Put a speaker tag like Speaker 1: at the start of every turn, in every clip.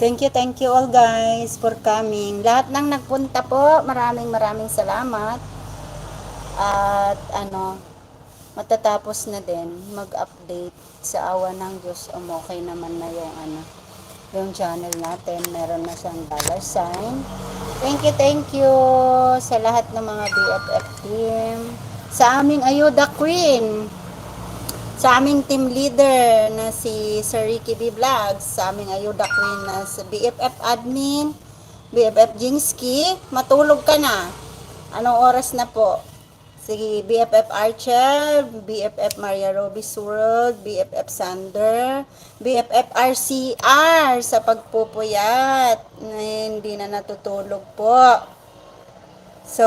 Speaker 1: Thank you, thank you all guys for coming. Lahat ng nagpunta po, maraming maraming salamat. At ano, matatapos na din mag-update sa awa ng Diyos. Um, okay naman na yung ano, yung channel natin. Meron na siyang dollar sign. Thank you, thank you sa lahat ng mga BFF team. Sa aming Ayuda Queen sa aming team leader na si Sir Ricky B. Vlogs, sa aming ayuda queen na si BFF admin, BFF Jingsky, matulog ka na. Anong oras na po? Si BFF Archer, BFF Maria Roby World, BFF Sander, BFF RCR sa pagpupuyat. Na hindi na natutulog po. So,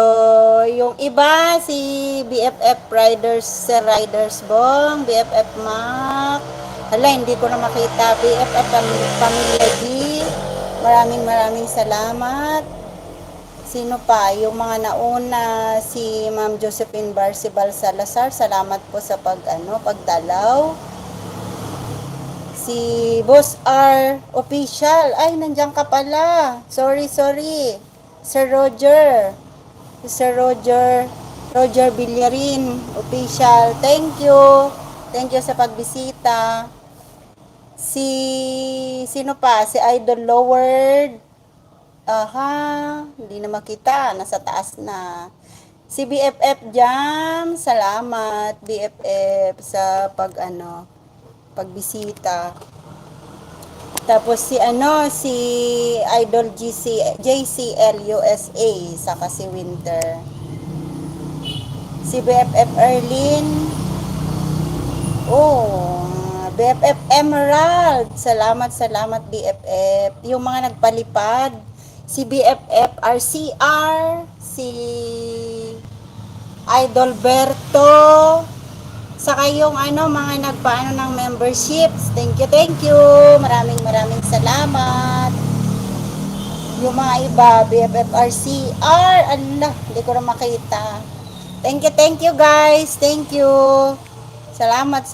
Speaker 1: yung iba, si BFF Riders, Sir Riders Bong, BFF Mac, hala, hindi ko na makita, BFF Pam- Pamilya D, maraming maraming salamat. Sino pa? Yung mga nauna, si Ma'am Josephine Barcibal Salazar, salamat po sa pag, ano, pagdalaw. Si Boss R Official, ay, nandiyan ka pala. Sorry, sorry. Sir Roger. Sir Roger, Roger Villarin, official. Thank you. Thank you sa pagbisita. Si, sino pa? Si Idol Lowered. Aha, hindi na makita. Nasa taas na. Si BFF Jam, salamat BFF sa pag ano, pagbisita. Tapos si ano, si Idol GC, JCL USA, saka si Winter. Si BFF Erlin. Oh, BFF Emerald. Salamat, salamat BFF. Yung mga nagpalipad. Si BFF RCR. Si Idol Berto. Saka yung ano, mga nagpaano ng memberships. Thank you, thank you. Maraming maraming salamat. Yung mga iba, BFFRCR, Allah, hindi ko na makita. Thank you, thank you guys. Thank you. Salamat sa